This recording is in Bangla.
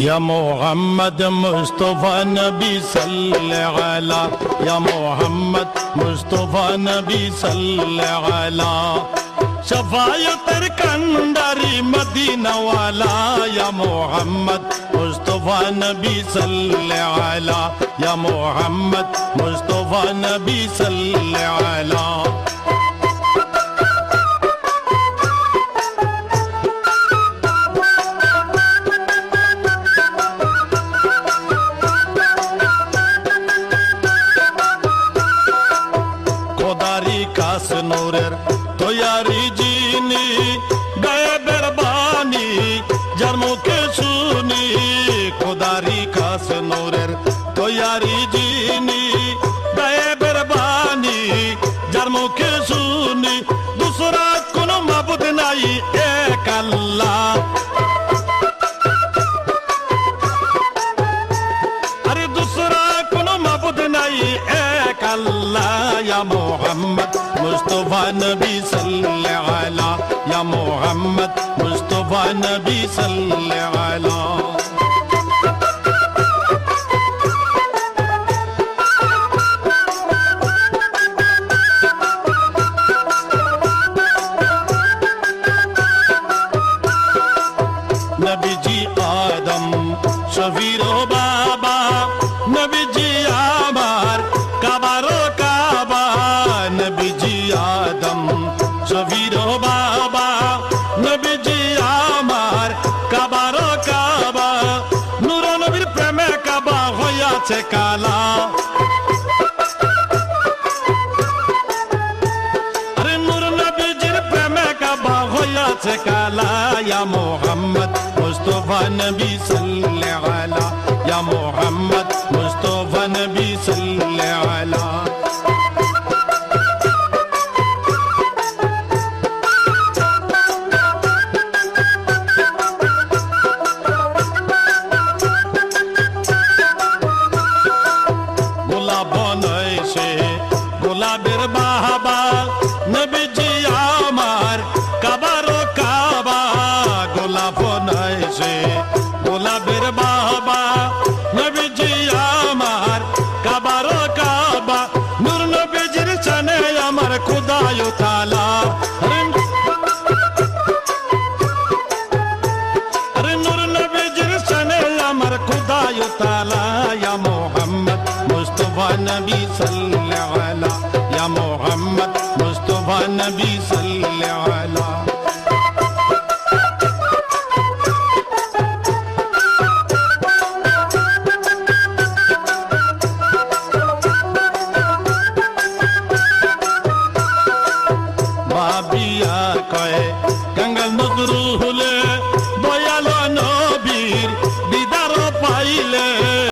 يا محمد مصطفى نبي صل على يا محمد مصطفى نبي صل على شفايتر كندري مدينة والا يا محمد مصطفى نبي صل على يا محمد مصطفى نبي صل على খোদারি কাস নূরের তৈয়ারি জিনি গায়েবের বাণী মুখে শুনি। খোদারি কাস নূরের তৈয়ারি জিনি গায়েবের বাণী, যার মুখে শুনি। দুসরা কোনো মাবুদ নাই مصطفى نبي صل على يا محمد مصطفى نبي صل على نبي جی آدم شبیر শফির বাবা, নবীজি আমার কাবারো কাবা। নূর নবীর প্রেমে কাবা হইয়াছে কালা। আরে নূর নবীজির প্রেমে কাবা হইয়াছে কালা। ইয়া মোহাম্মদ মুস্তফা নবী সাল্লাল্লাহু আলা ইয়া বাহাবা নবীজি আমার কাবারো কাবা গোলাপ নয়সে গোলাপের বাহাবা। নবীজি তালা। মুস্তাফা নবী সাল্লাল্লাহু আলা ভাবিয়া কয় গঙ্গল হলে